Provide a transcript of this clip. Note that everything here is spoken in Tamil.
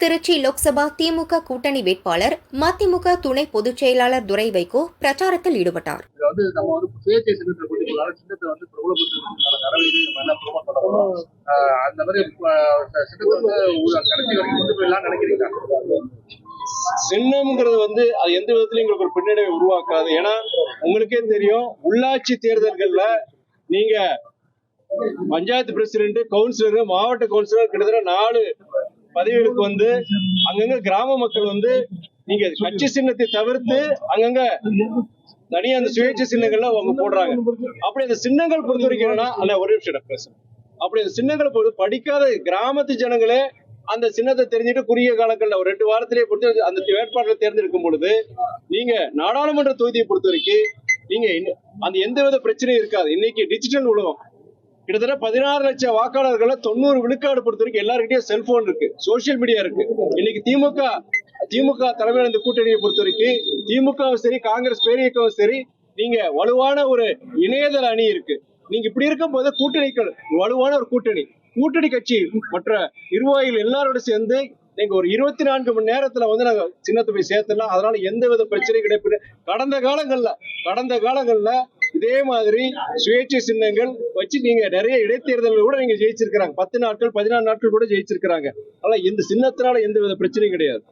திருச்சி லோக்சபா திமுக கூட்டணி வேட்பாளர் மதிமுக துணை பொதுச் செயலாளர் துரை வைகோ பிரச்சாரத்தில் ஈடுபட்டார். சின்னம்ங்கிறது வந்து அது எந்த விதத்திலும் எங்களுக்கு ஒரு பின்னடைவை உருவாக்காது. ஏன்னா உங்களுக்கே தெரியும் உள்ளாட்சி தேர்தல்கள்ல நீங்க பஞ்சாயத்து பிரசிடென்ட் கவுன்சிலர் மாவட்ட கவுன்சிலர் கிட்டத்தட்ட நாலு பதவிகளுக்கு வந்து அங்கங்க கிராம மக்கள் வந்து நீங்க கட்சி சின்னத்தை தவிர்த்து அங்கங்க தனியா அந்த சுயேட்சை சின்னங்கள்ல அவங்க போடுறாங்க. அப்படி அந்த சின்னங்கள் பொறுத்த வரைக்கும் என்னன்னா அல்ல ஒரு நிமிஷம் பேசுறேன். அப்படி அந்த சின்னங்களை பொறுத்து படிக்காத கிராமத்து ஜனங்களே அந்த சின்னத்தை தெரிஞ்சுட்டு குறுகிய காலங்கள்ல ஒரு ரெண்டு வாரத்திலேயே பொறுத்து அந்த வேட்பாளரை தேர்ந்தெடுக்கும் பொழுது நீங்க நாடாளுமன்ற தொகுதியை பொறுத்த வரைக்கும் நீங்க அந்த எந்த வித பிரச்சனையும் இருக்காது. இன்னைக்கு டிஜிட்டல் உலகம் கிட்டத்தட்ட பதினாறு லட்சம் வாக்காளர்களை தொண்ணூறு விழுக்காடு பொறுத்த வரைக்கும் எல்லாருக்கிட்டையும் செல்போன் இருக்கு. சோசியல் மீடியா இருக்கு. இன்னைக்கு திமுக திமுக தலைமையில இந்த கூட்டணியை பொறுத்த வரைக்கும் திமுகவும் சரி காங்கிரஸ் பேரியக்கவும் சரி நீங்க வலுவான ஒரு இணையதள அணி இருக்கு. நீங்க இப்படி இருக்கும் போது கூட்டணிகள் வலுவான ஒரு கூட்டணி. கூட்டணி கட்சி மற்ற நிர்வாகிகள் எல்லாரோட சேர்ந்து நீங்க ஒரு இருபத்தி நான்கு மணி நேரத்துல வந்து நாங்க சின்னத்தை போய் சேர்த்துடலாம். அதனால எந்த வித பிரச்சனையும் கிடையாது. கடந்த காலங்கள்ல கடந்த காலங்கள்ல இதே மாதிரி சுயேட்சை சின்னங்கள் வச்சு நீங்க நிறைய இடைத்தேர்தல்கள் கூட நீங்க ஜெயிச்சிருக்கிறாங்க. பத்து நாட்கள் பதினாறு நாட்கள் கூட ஜெயிச்சிருக்கிறாங்க. ஆனா இந்த சின்னத்தினால எந்த வித பிரச்சனையும் கிடையாது.